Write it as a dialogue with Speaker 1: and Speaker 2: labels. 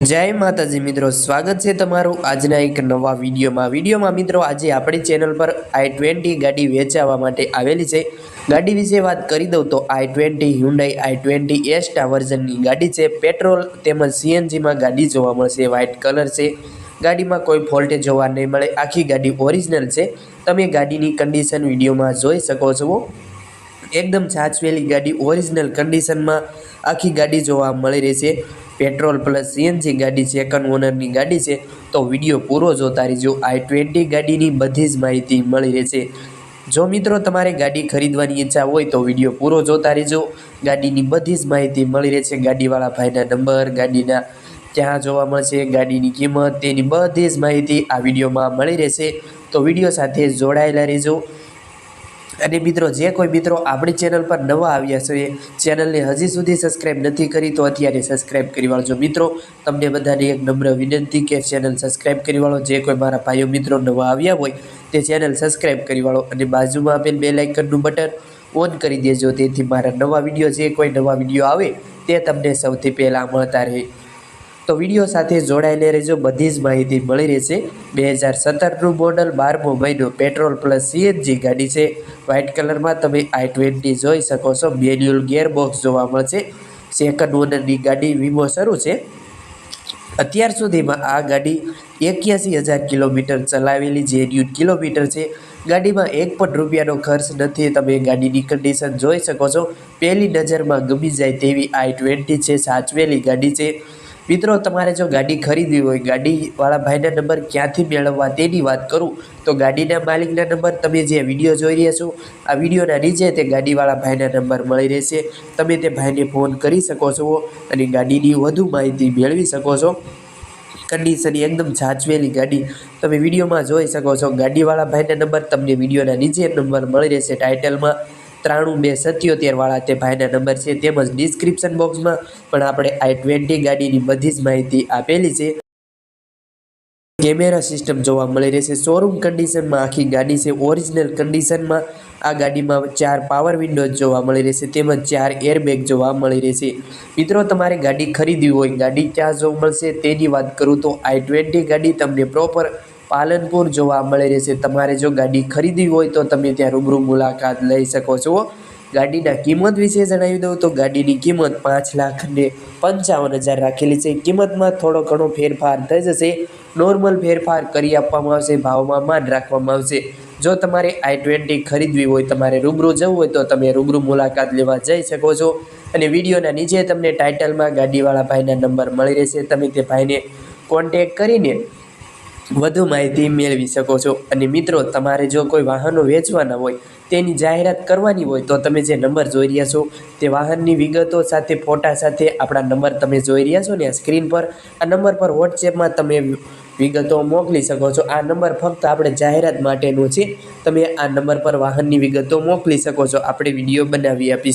Speaker 1: જય માતાજી મિત્રો, સ્વાગત છે તમારું આજના એક નવા વિડીયોમાં. વિડીયોમાં મિત્રો, આજે આપણી ચેનલ પર આઈ ટ્વેન્ટી ગાડી વેચાવા માટે આવેલી છે. ગાડી વિશે વાત કરી દઉં તો i twenty Hyundai i twenty Asta વર્ઝનની ગાડી છે. પેટ્રોલ તેમજ સીએનજીમાં ગાડી જોવા મળશે વ્હાઇટ કલર છે. ગાડીમાં કોઈ ફોલ્ટે જોવા નહીં મળે. આખી ગાડી ઓરિજિનલ છે. તમે ગાડીની કન્ડિશન વિડીયોમાં જોઈ શકો છો. એકદમ સાચવેલી ગાડી ઓરિજિનલ કન્ડિશનમાં આખી ગાડી જોવા મળી રહેશે પેટ્રોલ પ્લસ સીએનજી ગાડી સેકન્ડ ઓનરની ગાડી છે. તો વીડિયો પૂરો જોતા રહેજો. આઈ ટ્વેન્ટી ગાડીની બધી જ માહિતી મળી રહેશે જો મિત્રો તમારે ગાડી ખરીદવાની ઈચ્છા હોય તો વીડિયો પૂરો જોતા રહેજો. ગાડીની બધી જ માહિતી મળી રહેશે ગાડીવાળા ભાઈના નંબર ગાડીના ક્યાં જોવા મળશે, ગાડીની કિંમત, તેની બધી જ માહિતી આ વિડીયોમાં મળી રહેશે. તો વીડિયો સાથે જોડાયેલા રહેજો. અને મિત્રો, જે કોઈ મિત્રો આપણી ચેનલ પર નવા આવ્યા છે ચેનલને હજી સુધી સબસ્ક્રાઈબ નથી કરી, તો અત્યારે સબસ્ક્રાઈબ કરી વાળજો. મિત્રો, તમને બધાને એક નમ્ર વિનંતી કે ચેનલ સબસ્ક્રાઈબ કરી વાળો. જે કોઈ મારા ભાઈઓ મિત્રો નવા આવ્યા હોય, તે ચેનલ સબસ્ક્રાઈબ કરી વાળો અને બાજુમાં આપેલ બે લાઇકનનું બટન ઓન કરી દેજો. તેથી મારા નવા વીડિયો જે કોઈ નવા વીડિયો આવે, તે તમને સૌથી પહેલાં મળતા રહે. તો વીડિયો સાથે જોડાયેલા રહેજો. બધી જ માહિતી મળી રહેશે. બે હજાર સત્તરનું મોડલ બારમો મહિનો પેટ્રોલ પ્લસ સીએનજી ગાડી છે. વ્હાઇટ કલરમાં તમે આઈ ટ્વેન્ટી જોઈ શકો છો. મેન્યુઅલ ગેરબોક્સ જોવા મળશે. સેકન્ડ ઓનરની ગાડી વીમો શરૂ છે. અત્યાર સુધીમાં આ ગાડી એક્યાસી હજાર કિલોમીટર ચલાવેલી જેન્યુન કિલોમીટર છે. ગાડીમાં એક પણ રૂપિયાનો ખર્ચ નથી. તમે ગાડીની કન્ડિશન જોઈ શકો છો. પહેલી નજરમાં ગમી જાય તેવી આઈ ટ્વેન્ટી છે. સાચવેલી ગાડી છે. મિત્રો, તમારે જો ગાડી ખરીદવી હોય, ગાડીવાળા ભાઈના નંબર ક્યાંથી મેળવવા તેની વાત કરું, તો ગાડીના માલિકના નંબર તમે જે વીડિયો જોઈ રહ્યા છો, આ વિડીયોના નીચે તે ગાડીવાળા ભાઈના નંબર મળી રહેશે. તમે તે ભાઈને ફોન કરી શકો છો અને ગાડીની વધુ માહિતી મેળવી શકો છો. કન્ડિશન એકદમ સાચવેલી ગાડી તમે વિડીયોમાં જોઈ શકો છો. ગાડીવાળા ભાઈના નંબર તમને વિડીયોના નીચે નંબર મળી રહેશે ટાઇટલમાં. ત્રાણું બે સત્યોતેરવાળા તે ભાઈના નંબર છે, તેમજ ડિસ્ક્રિપ્શન બોક્સમાં પણ આપણે આઈ ટ્વેન્ટી ગાડીની બધી જ માહિતી આપેલી છે. કેમેરા સિસ્ટમ જોવા મળી રહેશે શોરૂમ કન્ડિશનમાં આખી ગાડી છે. ઓરિજિનલ કન્ડિશનમાં આ ગાડીમાં ચાર પાવર વિન્ડોઝ જોવા મળી રહેશે તેમજ ચાર એરબેગ જોવા મળી રહેશે મિત્રો, તમારે ગાડી ખરીદવી હોય, ગાડી ક્યાં જોવા મળશે તેની વાત કરું તો આઈ ટ્વેન્ટી ગાડી તમને પ્રોપર પાલનપુર જોવા મળી રહેશે તમારે જો ગાડી ખરીદવી હોય તો તમે ત્યાં રૂબરૂ મુલાકાત લઈ શકો છો. ગાડીના કિંમત વિશે જણાવી દઉં તો ગાડીની કિંમત પાંચ લાખ ને પંચાવન હજાર રાખેલી છે. કિંમતમાં થોડો ઘણો ફેરફાર થઈ જશે. નોર્મલ ફેરફાર કરી આપવામાં આવશે, ભાવમાં માન રાખવામાં આવશે. જો તમારે આઈ ટ્વેન્ટી ખરીદવી હોય, તમારે રૂબરૂ જવું હોય તો તમે રૂબરૂ મુલાકાત લેવા જઈ શકો છો. અને વિડીયોના નીચે તમને ટાઇટલમાં ગાડીવાળા ભાઈના નંબર મળી રહેશે. તમે તે ભાઈને કોન્ટેક કરીને વધુ માહિતી મેળવી શકો છો. અને મિત્રો, તમારે જો કોઈ વાહનો વેચવાના હોય, તેની જાહેરાત કરવાની હોય, તો તમે જે નંબર જોઈ રહ્યા છો, તે વાહનની વિગતો સાથે, ફોટા સાથે આપણા નંબર તમે જોઈ રહ્યા છો ને આ સ્ક્રીન પર. આ નંબર પર વોટ્સએપમાં તમે વિગતો મોકલી શકો છો. આ નંબર ફક્ત આપણે જાહેરાત માટેનો છે. તમે આ નંબર પર વાહનની વિગતો મોકલી શકો છો. આપણે વીડિયો બનાવી આપીશું.